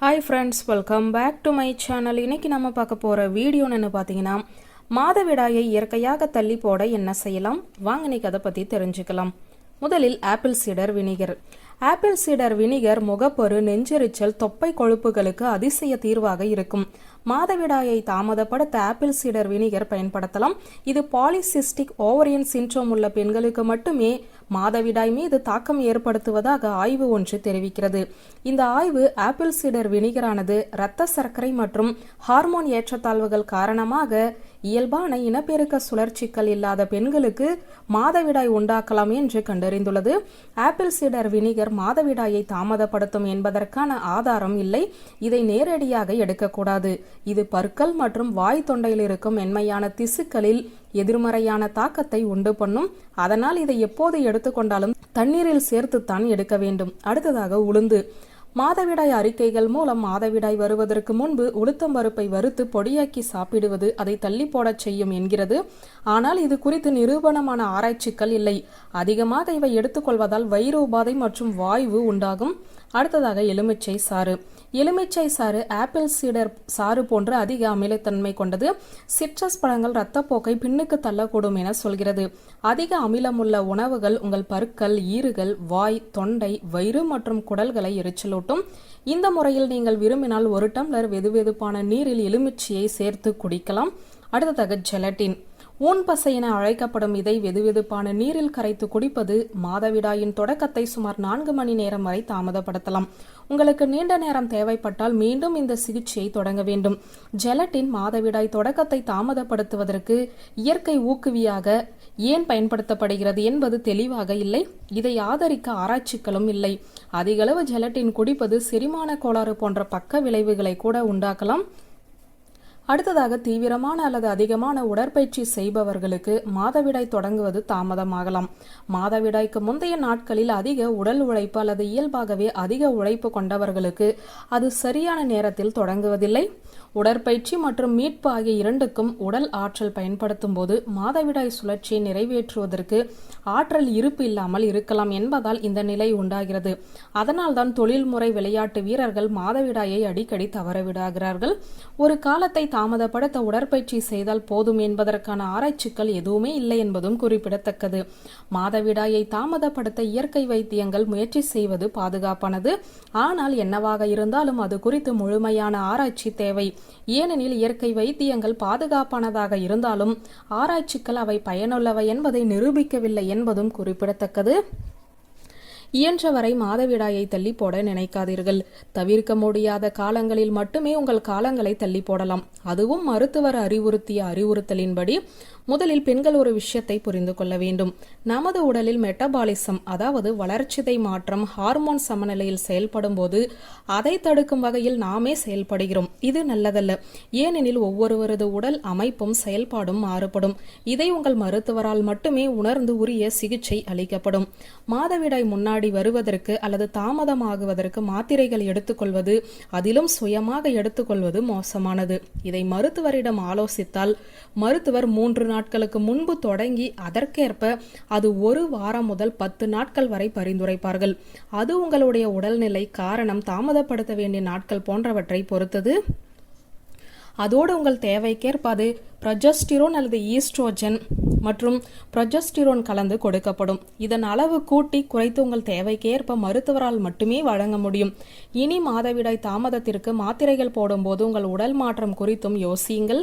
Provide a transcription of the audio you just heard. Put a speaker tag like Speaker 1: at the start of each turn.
Speaker 1: Hi friends welcome back to my channel இன்னைக்கு நம்ம பார்க்க போகிற வீடியோன்னு பார்த்தீங்கன்னா மாதவிடாயை இயற்கையாக தள்ளி போட என்ன செய்யலாம்? வாங்க இன்னைக்கு அதை பற்றி தெரிஞ்சுக்கலாம். முதலில் apple cider vinegar apple cider vinegar முகப்பொரு நெஞ்செரிச்சல் தொப்பை கொழுப்புகளுக்கு அதிசய தீர்வாக இருக்கும். மாதவிடாயை தாமதப்படுத்த ஆப்பிள் சீடர் வினிகர் பயன்படுத்தலாம். இது பாலிசிஸ்டிக் ஓவரியன் சின்ட்ரோம் உள்ள பெண்களுக்கு மட்டுமே மாதவிடாய் மீது தாக்கம் ஏற்படுத்துவதாக ஆய்வு ஒன்று தெரிவிக்கிறது. இந்த ஆய்வு ஆப்பிள் சீடர் வினிகரானது இரத்த சர்க்கரை மற்றும் ஹார்மோன் ஏற்றத்தாழ்வுகள் காரணமாக இயல்பான இனப்பெருக்க சுழற்சிகள் இல்லாத பெண்களுக்கு மாதவிடாய் உண்டாக்கலாம் என்று கண்டறிந்துள்ளது. ஆப்பிள் சீடர் வினிகர் மாதவிடாயை தாமதப்படுத்தும் என்பதற்கான ஆதாரம் இல்லை. இதை நேரடியாக எடுக்கக்கூடாது. இது பற்கள் மற்றும் வாய் தொண்டையில் இருக்கும் மென்மையான திசுக்களில் எதிர்மறையான தாக்கத்தை உண்டு பண்ணும். அதனால் இதை எப்போது எடுத்துக்கொண்டாலும் தண்ணீரில் சேர்த்துத்தான் எடுக்க வேண்டும். அடுத்ததாக உளுந்து. மாதவிடாய் அறிக்கைகள் மூலம் மாதவிடாய் வருவதற்கு முன்பு உளுத்தம் பருப்பை வறுத்து பொடியாக்கி சாப்பிடுவது அதை தள்ளி போடச் செய்யும் என்கிறது. ஆனால் இது குறித்து நிரூபணமான ஆராய்ச்சிகள் இல்லை. அதிகமாக இவை எடுத்துக்கொள்வதால் வயிறு உபாதை மற்றும் வாய்வு உண்டாகும். அடுத்ததாக எலுமிச்சை சாறு. எலுமிச்சை சாறு ஆப்பிள் சீடர் சாறு போன்ற அதிக அமிலத்தன்மை கொண்டது. சிட்ரஸ் பழங்கள் இரத்தப்போக்கை பின்னுக்கு தள்ளக்கூடும் என சொல்கிறது. அதிக அமிலமுள்ள உணவுகள் உங்கள் பற்கள் ஈறுகள் வாய் தொண்டை வயிறு மற்றும் குடல்களை எரிச்சலூட்டும். இந்த முறையில் நீங்கள் விரும்பினால் ஒரு டம்ளர் வெதுவெதுப்பான நீரில் எலுமிச்சையை சேர்த்து குடிக்கலாம். அடுத்ததாக ஜெலட்டின் ஊன் பசை என அழைக்கப்படும் இதை வெதுவெதுப்பான நீரில் கரைத்து குடிப்பது மாதவிடாயின் தொடக்கத்தை சுமார் நான்கு மணி நேரம் வரை தாமதப்படுத்தலாம். உங்களுக்கு நீண்ட நேரம் தேவைப்பட்டால் மீண்டும் இந்த சிகிச்சையை தொடங்க வேண்டும். ஜெலட்டின் மாதவிடாய் தொடக்கத்தை தாமதப்படுத்துவதற்கு இயற்கை ஊக்குவியாக ஏன் பயன்படுத்தப்படுகிறது என்பது தெளிவாக இல்லை. இதை ஆதரிக்க ஆராய்ச்சிகளும் இல்லை. அதிகளவு ஜெலட்டின் குடிப்பது செரிமான கோளாறு போன்ற பக்க விளைவுகளை கூட உண்டாக்கலாம். அடுத்ததாக தீவிரமான அல்லது அதிகமான உடற்பயிற்சி செய்பவர்களுக்கு மாதவிடாய் தொடங்குவது தாமதமாகலாம். மாதவிடாய்க்கு முந்தைய நாட்களில் அதிக உடல் உழைப்பு அல்லது இயல்பாகவே அதிக உழைப்பு கொண்டவர்களுக்கு அது சரியான நேரத்தில் தொடங்குவதில்லை. உடற்பயிற்சி மற்றும் மீட்பு ஆகிய இரண்டுக்கும் உடல் ஆற்றல் பயன்படுத்தும் போது மாதவிடாய் சுழற்சியை நிறைவேற்றுவதற்கு ஆற்றல் இருப்பு இல்லாமல் இருக்கலாம் என்பதால் இந்த நிலை உண்டாகிறது. அதனால்தான் தொழில்முறை விளையாட்டு வீரர்கள் மாதவிடாயை அடிக்கடி தவறவிடாகிறார்கள். ஒரு காலத்தை தாமதப்படுத்த உடற்பயிற்சி செய்தால் போதும் என்பதற்கான ஆராய்ச்சிகள் எதுவுமே இல்லை என்பதும் குறிப்பிடத்தக்கது. மாதவிடாயை தாமதப்படுத்த இயற்கை வைத்தியங்கள் முயற்சி செய்வது பாதுகாப்பானது. ஆனால் என்னவாக இருந்தாலும் அது குறித்து முழுமையான ஆராய்ச்சி தேவை. ஏனெனில் இயற்கை வைத்தியங்கள் பாதுகாப்பானதாக இருந்தாலும் ஆராய்ச்சிகள் அவை பயனுள்ளவை என்பதை நிரூபிக்கவில்லை என்பதும் குறிப்பிடத்தக்கது. இயன்றவரை மாதவிடாயை தள்ளி போட நினைக்காதீர்கள். தவிர்க்க முடியாத காலங்களில் மட்டுமே உங்கள் காலங்களை தள்ளி போடலாம். அதுவும் மருத்துவர் அறிவுறுத்திய அறிவுறுத்தலின்படி முதலில் பெண்கள் ஒரு விஷயத்தை புரிந்து கொள்ள வேண்டும். நமது உடலில் மெட்டபாலிசம் அதாவது வளர்ச்சிதை மாற்றம் ஹார்மோன் சமநிலையில் செயல்படும் போது அதை தடுக்கும் வகையில் நாமே செயல்படுகிறோம். இது நல்லதல்ல. ஏனெனில் ஒவ்வொருவரது உடல் அமைப்பும் செயல்பாடும் மாறுபடும். இதை உங்கள் மருத்துவரால் மட்டுமே உணர்ந்து உரிய சிகிச்சை அளிக்கப்படும். மாதவிடாய் முன்னாடி வருவதற்கு அல்லது தாமதமாகுவதற்கு மாத்திரைகள் எடுத்துக்கொள்வது அதிலும் சுயமாக எடுத்துக்கொள்வது மோசமானது. இதை மருத்துவரிடம் ஆலோசித்தால் மருத்துவர் மூன்று நாட்களுக்கு முன்பு தொடங்கி அதற்கேற்ப அது ஒரு வாரம் முதல் பத்து நாட்கள் வரை பரிந்துரைப்பார்கள். அது உங்களுடைய உடல்நிலை காரணம் தாமதப்படுத்த வேண்டிய நாட்கள் போன்றவற்றை பொறுத்தது. அதோடு உங்கள் தேவைக்கேற்ப அது ப்ரொஜஸ்டிரோன் அல்லது ஈஸ்ட்ரோஜன் மற்றும் ப்ரொஜஸ்டிரோன் கலந்து கொடுக்கப்படும். இதன் அளவு கூட்டி குறைத்து உங்கள் தேவைக்கேற்ப மருத்துவரால் மட்டுமே வழங்க முடியும். இனி மாதவிடாய் தாமதத்திற்கு மாத்திரைகள் போடும்போது உங்கள் உடல் மாற்றம் குறித்தும் யோசியுங்கள்.